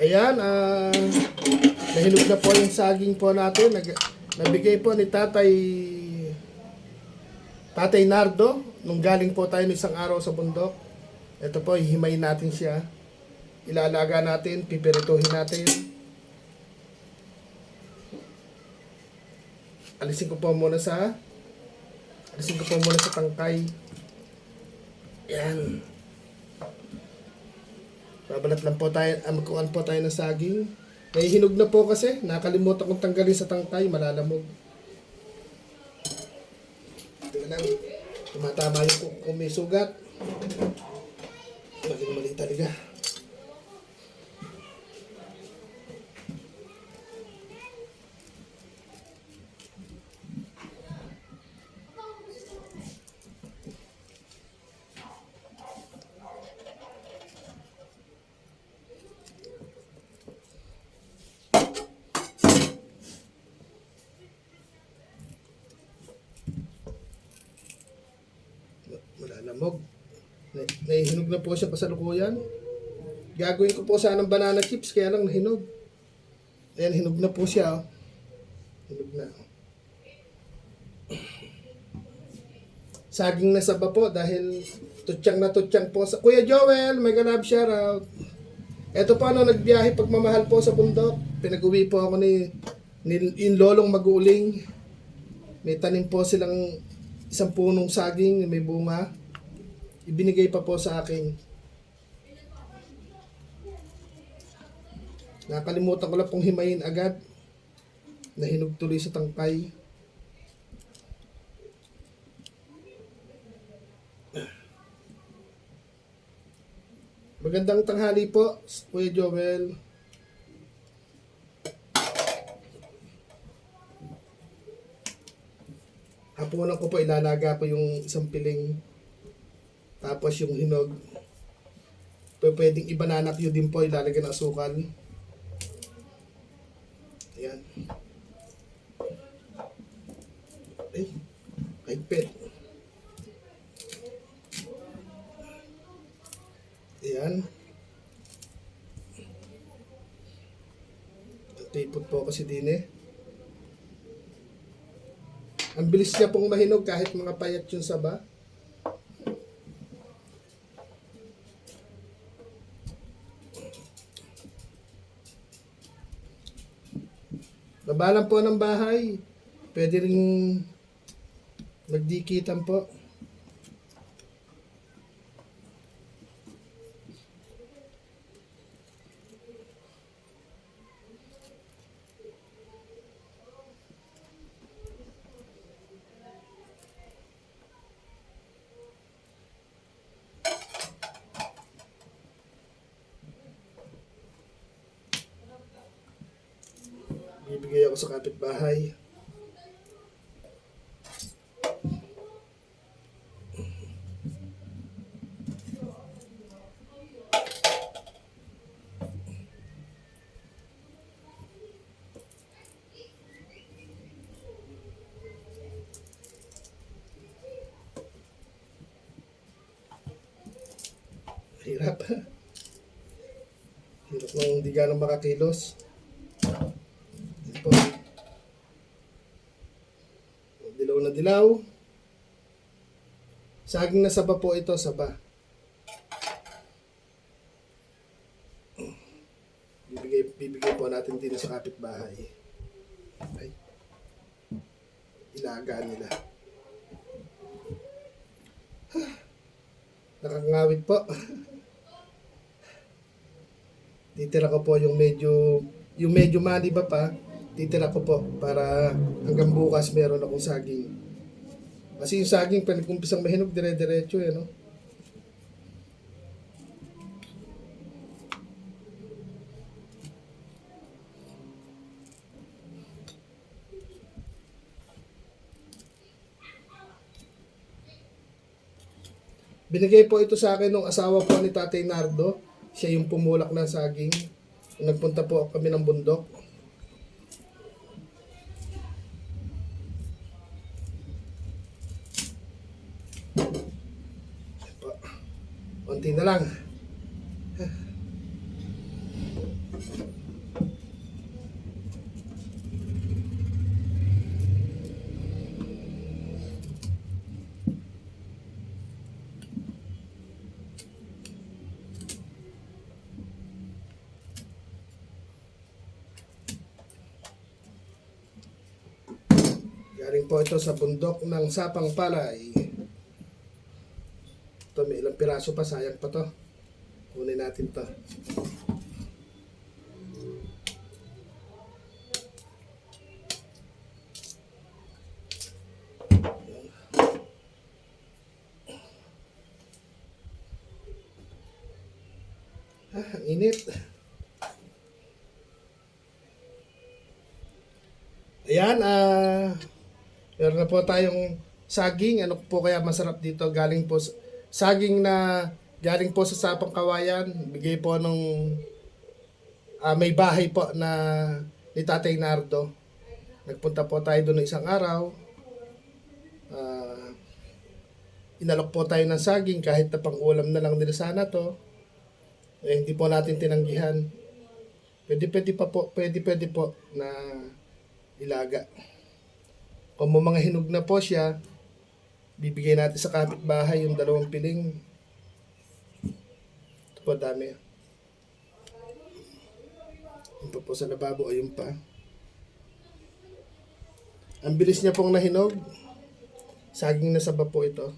Ayan, ah, nahinog na po yung saging po natin. Nag, nabigay po ni Tatay Tatay Nardo nung galing po tayo ng isang araw sa bundok. Ito po, hihimayin natin siya. Ilalaga natin, pipirituhin natin. Alisin ko po muna sa alisin ko po muna sa tangkay. Yan. Babalat lang po tayo, ah, magkuhan po tayo ng saging. Nahihinog na po kasi, nakalimutan kong tanggalin sa tangkay, malalamog. Ito lang, tumatama yung kung may sugat. Maling mali talaga. Malalamog. Na, na po siya kasalukuyan. Gagawin ko po sana ng banana chips, kaya lang nahinog. Ayan, hinog na po siya. Oh. Hinog na. Saging na saba po dahil tutsang na tutsang po sa... Kuya Joel, mega love shoutout. Ito po ano, nagbiyahe pagmamahal po sa bundok. Pinag-uwi po ako ni, ni yung lolong maguling. May tanim po silang isang punong saging may bunga. Ibinigay pa po sa akin. Nakalimutan ko lang pong himayin agad. Nahinog tuloy sa tangkay. Magandang tanghali po, Kuya Joel. Hapunan ko po, ilalaga ko yung isang piling. Tapos yung hinog. Pwedeng i-banana cue din po, ilalagay ng asukal. Ayan. Ay, kaigpit. Ayan. Tipot po kasi din eh. Ang bilis niya pong mahinog kahit mga payat yung saba. Babalan po ng bahay. Pwede rin magdikitan po. Bibigay ako sa kapitbahay. Hirap. Hirap nang hindi ganang makakilos. Ito po. Dilaw. Saging na saba po ito, saba. Bibigay, bibigay po natin din sa kapitbahay. Ay. Ilaga nila. Nakangawit po. Titira ko po yung medyo yung medyo mali ba pa, titira ko po para hanggang bukas meron akong saging. Kasi yung saging, pag nagkumpisang mahinog, dire-diretso eh, no? Binigay po ito sa akin ng asawa po ni Tatay Nardo. Siya yung pumulak ng saging. Nagpunta po kami ng bundok. Konti na lang. Galing po ito sa bundok ng Sapang Palay. Piraso pa, sayang pa to. Kunin natin to. Ah, ang init. Ayan, ah... meron na po tayong saging. Ano po kaya masarap dito? Galing po sa- saging na galing po sa Sapang Kawayan. Bigay po nung ah, may bahay po na ni Tatay Nardo. Nagpunta po tayo doon isang araw. Ah, inalok po tayo ng saging kahit na pang ulam na lang nila sana to. Eh, hindi po natin tinanggihan. Pwede pwede pa po, pwede pwede po na ilaga. Kung mga hinog na po siya, bibigay natin sa kapitbahay yung dalawang piling. Ito po dami. Yung pa po sa lababo, ayun pa. Ang bilis niya pong nahinog. Saging na saba po ito.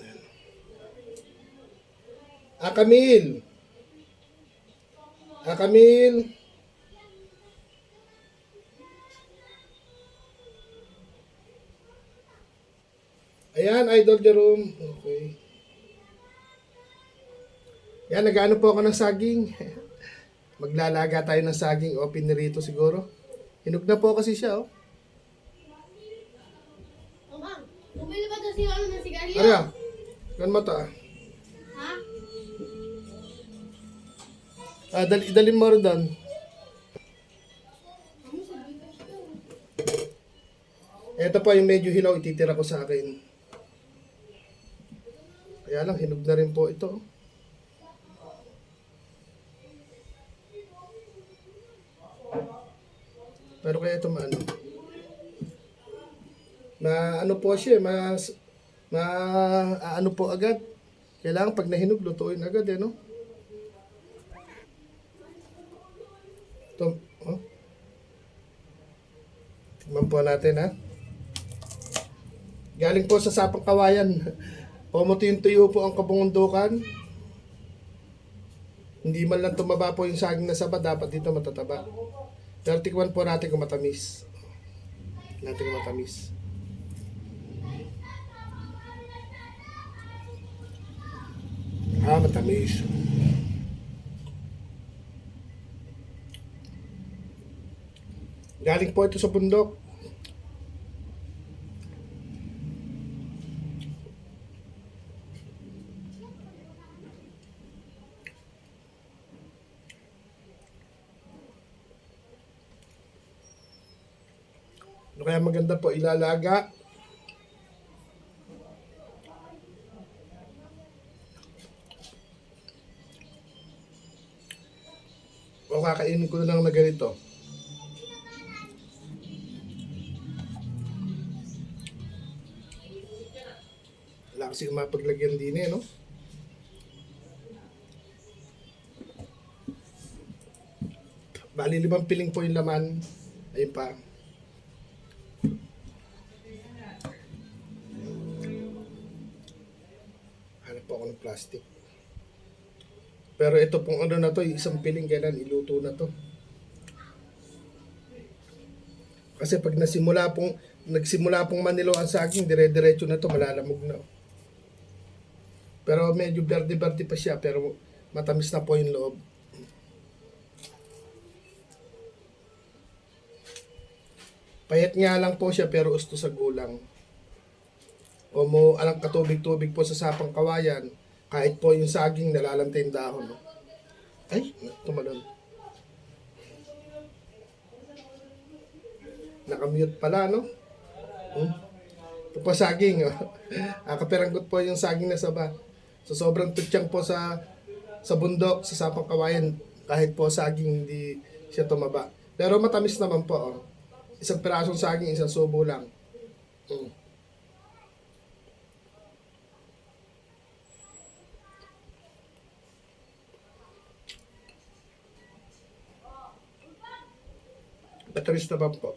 Ayan. Ah, Camille! Ayan, Idol Jerome. Okay. Yan, nag-ano po ako ng saging. Maglalaga tayo ng saging o pinirito siguro. Hinog na po kasi siya, oh. O ma'am, bumili ba daw si ano ng sigarilyo? Ano yan? Gan mo to, ah. Ha? Ah, dal idalin mo rin doon. Siya? Ito po yung medyo hilaw, ititira ko sa akin. Kaya lang, hinog na rin po ito. Pero kaya ito maano. Ma ano po siya, mas ma ano po agad. Kailangan pag nahinog, lutuin agad eh, no? Ito, oh. Tingnan po natin, ha? Galing po sa Sapang Kawayan. Pumuti tuyo po ang kabungundukan. Hindi man lang tumaba po yung saging na saba, dapat dito matataba. Pero tikman po natin kung matamis. Natin kung matamis. Ah, matamis. Galing po ito sa bundok. Kaya maganda po ilalaga? O kakainin ko na lang na ganito. Wala kasi mapaglagyan din eh, no? Bali limang piling po yung laman. Ayun pa. Hanap po ako ng plastic. Pero ito pong ano na to, isang piling kailan iluto na to. Kasi pag nasimula pong, nagsimula pong manilo ang saging, dire-diretso na to, malalamog na. Pero medyo berde-berde pa siya, pero matamis na po yung loob. Payat nga lang po siya, pero usto sa gulang. O mo alang katubig-tubig po sa sapang kawayan, kahit po yung saging nalalantay yung dahon. No? Ay, tumalon. Nakamute pala, no? Hmm? Ito po saging. Oh. Ah, kapiranggot po yung saging na saba. So, sobrang tutsyang po sa sa bundok, sa sapang kawayan. Kahit po saging hindi siya tumaba. Pero matamis naman po. Oh. Isang pirasong saging, isang subo lang. Mm. Matamis naman po.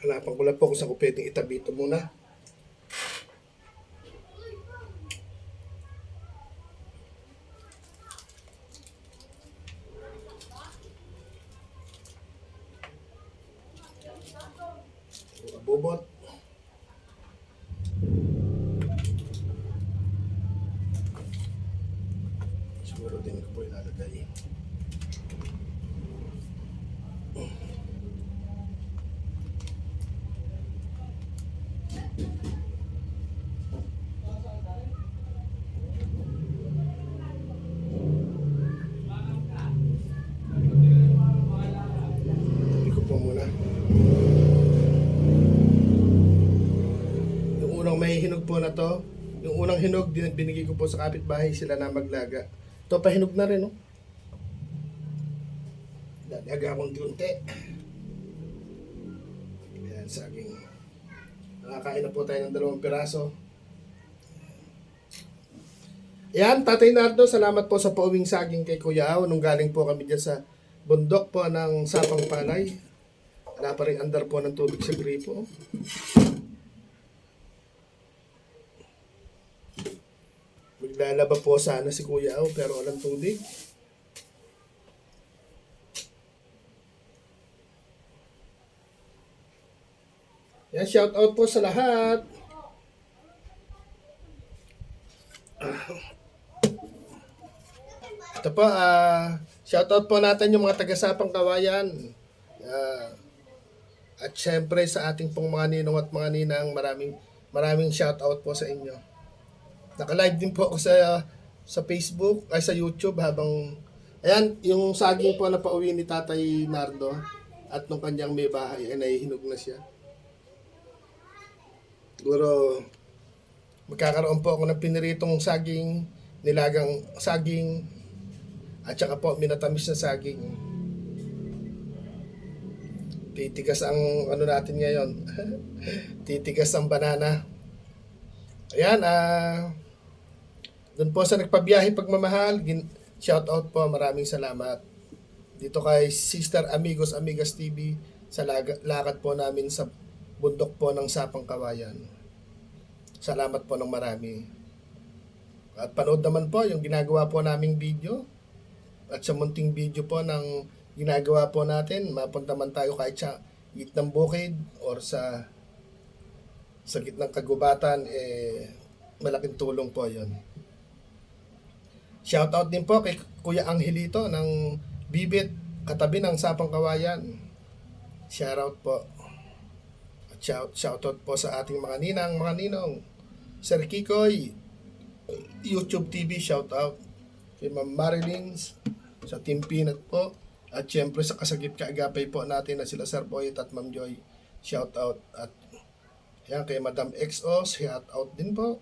Hanapan ko lang po kung saan ko pwedeng itabi ito muna. Bobot. Siguro din ko po ilalagay. Hindi ko po muna. Yung unang may hinog po to, yung unang hinog, binigay ko po sa kapitbahay sila na maglaga. Ito pa hinog na rin, no? Lalaga akong diunti. Ayan, saging. Nakakain na po tayo ng dalawang piraso. Ayan, Tatay Nardo, salamat po sa pauwing saging kay Kuya Aw. Nung galing po kami dyan sa bundok po ng Sapang Palay. Wala pa rin andar po ng tubig sa gripo. Maglalaba po sana si Kuya Aw pero walang tubig. Yan, shout out po sa lahat. Ito po, ah, shout out po natin yung mga taga-sapang kawayan. Ah, at syempre sa ating pong mga ninong at mga ninang, maraming maraming shout out po sa inyo. Naka-live din po ako sa sa Facebook, ay sa YouTube habang ayan, yung saging po na pauwi ni Tatay Nardo at nung kanyang may bahay ay nahihinog na siya. Siguro magkakaroon po ako ng piniritong saging, nilagang saging, at saka po minatamis na saging. Titigas ang ano natin ngayon. Titigas ang banana. Ayan, ah doon po sa nagpabiyahe pagmamahal, shout out po, maraming salamat. Dito kay Sister Amigos Amigas TV sa lakad po namin sa bundok po ng Sapang Kawayan. Salamat po ng marami. At panood naman po yung ginagawa po naming video. At sa munting video po ng ginagawa po natin, mapunta man tayo kahit sa gitnang bukid or sa sa gitnang kagubatan, eh, malaking tulong po yon. Shoutout din po kay Kuya Angelito ng Bibit, katabi ng Sapang Kawayan. Shoutout po. At shout, shoutout po sa ating mga ninang, mga ninong. Sir Kikoy, YouTube TV, shoutout. Kay Ma'am Marilyn, sa Team Peanut po. At syempre sa kasagip kaagapay po natin na sila Sir Boyet at Ma'am Joy. Shoutout. At yan kay Madam XO, shoutout din po.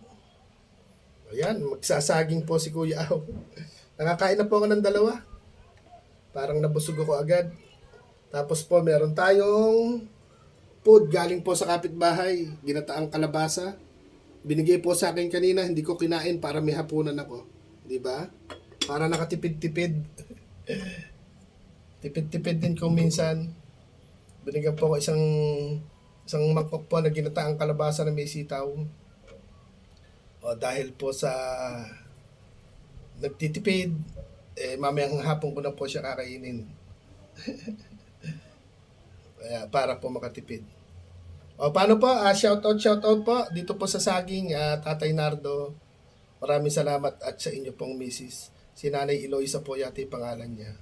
Ayan, magsasaging po si Kuya Aw. Nakakain na po ako ng dalawa. Parang nabusog ako agad. Tapos po, meron tayong food galing po sa kapitbahay. Ginataang kalabasa. Binigay po sa akin kanina, hindi ko kinain para may hapunan ako. Di ba? Para nakatipid-tipid. Tipid-tipid din ko minsan. Binigyan po ako isang isang mangkok po na ginataang kalabasa na may sitaw. O dahil po sa nagtitipid, eh mamayang hapon ko na po siya kakainin. Kaya para po makatipid. O paano po? Ah, shout out, shout out po dito po sa saging ah, Tatay Nardo. Maraming salamat at sa inyo pong misis. Si Nanay Eloisa po yata yung pangalan niya.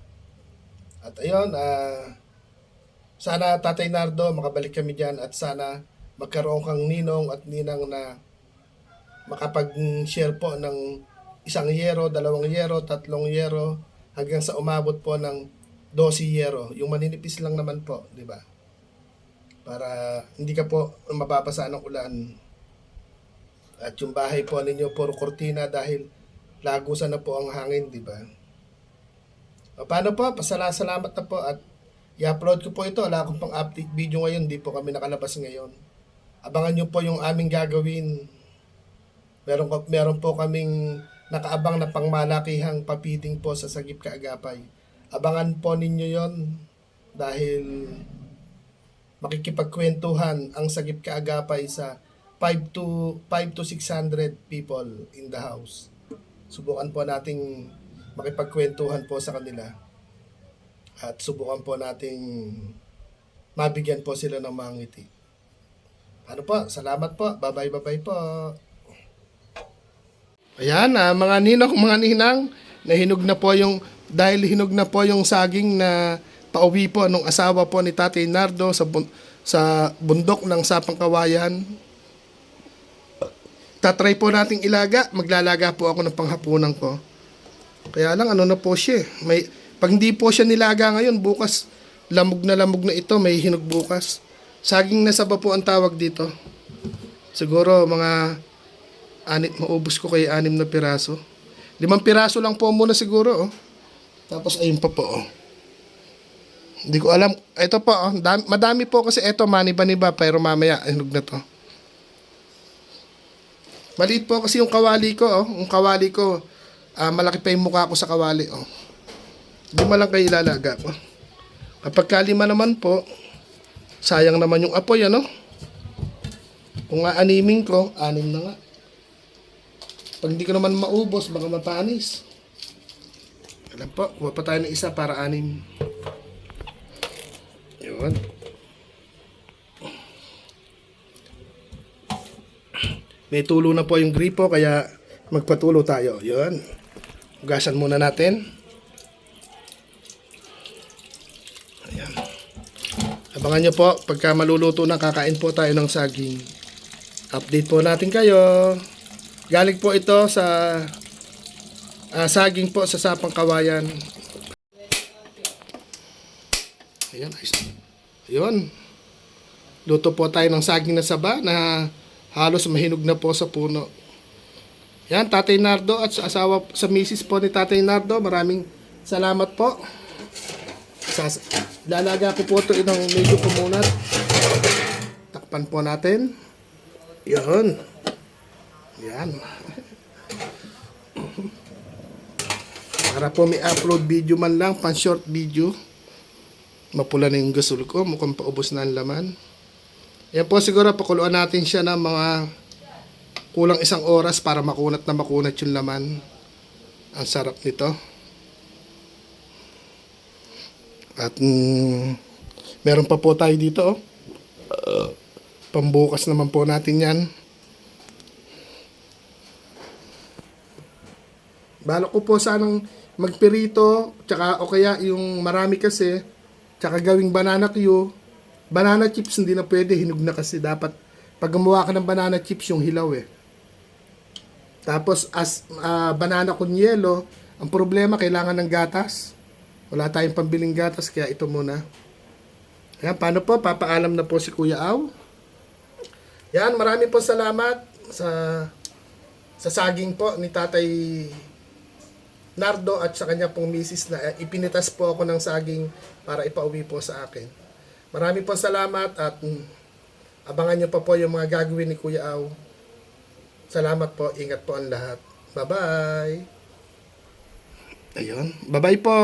At ayun, ah sana Tatay Nardo makabalik kami diyan at sana magkaroon kang ninong at ninang na makapag-share po ng isang yero, dalawang yero, tatlong yero, hanggang sa umabot po ng 12 yero. Yung maninipis lang naman po, di ba? Para hindi ka po mababasa ng ulan. At yung bahay po ninyo puro kortina dahil lagusan na po ang hangin, di ba? Paano po? Pasala salamat na po at i-upload ko po ito. Wala akong pang update video ngayon. Di po kami nakalabas ngayon. Abangan nyo po yung aming gagawin. Meron, meron po kaming nakaabang na pangmalakihang papiting po sa Sagip Kaagapay. Abangan po ninyo yon dahil makikipagkwentuhan ang Sagip Kaagapay sa 5 to 5 to 600 people in the house. Subukan po nating makipagkwentuhan po sa kanila. At subukan po nating mabigyan po sila ng mga ngiti. Ano po? Salamat po. Bye-bye, bye-bye po. Ayan, ah, mga ninong, mga ninang, nahinog na po yung, dahil hinog na po yung saging na pauwi po nung asawa po ni Tatay Nardo sa, bun- sa bundok ng Sapang Kawayan. Tatry po nating ilaga, maglalaga po ako ng panghapunan ko. Kaya lang, ano na po siya. May, pag hindi po siya nilaga ngayon, bukas, lamog na lamog na ito, may hinog bukas. Saging na saba po ang tawag dito. Siguro mga anit maubos ko kay anim na piraso. Limang piraso lang po muna siguro, oh. Tapos ayun pa po, oh. Hindi ko alam. Ito po, oh. Dam- madami po kasi ito, maniba-niba, pero mamaya, hinog na to. Maliit po kasi yung kawali ko, oh. Yung kawali ko, ah, malaki pa yung mukha ko sa kawali, oh. Lima lang kayo ilalaga ko. Kapag kalima naman po, sayang naman yung apoy, ano? Kung aanimin ko, anim na nga. Pag hindi ko naman maubos, baka mapanis. Alam po, kuha pa tayo ng isa para anim. Yun. May tulo na po yung gripo, kaya magpatulo tayo. Yun. Hugasan muna natin. Ayan. Abangan nyo po, pagka maluluto na, kakain po tayo ng saging. Update po natin kayo. Galing po ito sa ah, saging po sa Sapang Kawayan. Ayan. Ayun. Luto po tayo ng saging na saba na halos mahinog na po sa puno. Yan, Tatay Nardo at sa asawa, sa misis po ni Tatay Nardo, maraming salamat po. Sas lalaga ko po ito ng medyo kumunat. Takpan po natin. Yun. Yan. Para po may upload video man lang, pan short video. Mapula na yung gasol ko, mukhang paubos na ang laman. Yan po siguro pakuluan natin siya ng mga kulang isang oras para makunat na makunat yung laman. Ang sarap nito. At mm, meron pa po tayo dito. Oh. Pambukas naman po natin yan. Balak ko po sanang magpirito, tsaka o kaya yung marami kasi, tsaka gawing banana Q. Banana chips hindi na pwede, hinog na kasi dapat pag gumawa ka ng banana chips yung hilaw eh. Tapos as ah, banana con yelo, ang problema kailangan ng gatas. Wala tayong pambiling gatas kaya ito muna. Ayan, paano po? Papaalam na po si Kuya Aw. Yan, marami po salamat sa sa saging po ni Tatay Nardo at sa kanya pong misis na eh, ipinitas po ako ng saging para ipauwi po sa akin. Marami po salamat at mm, abangan nyo pa po yung mga gagawin ni Kuya Aw. Salamat po. Ingat po ang lahat. Bye-bye. Ayun. Bye-bye po.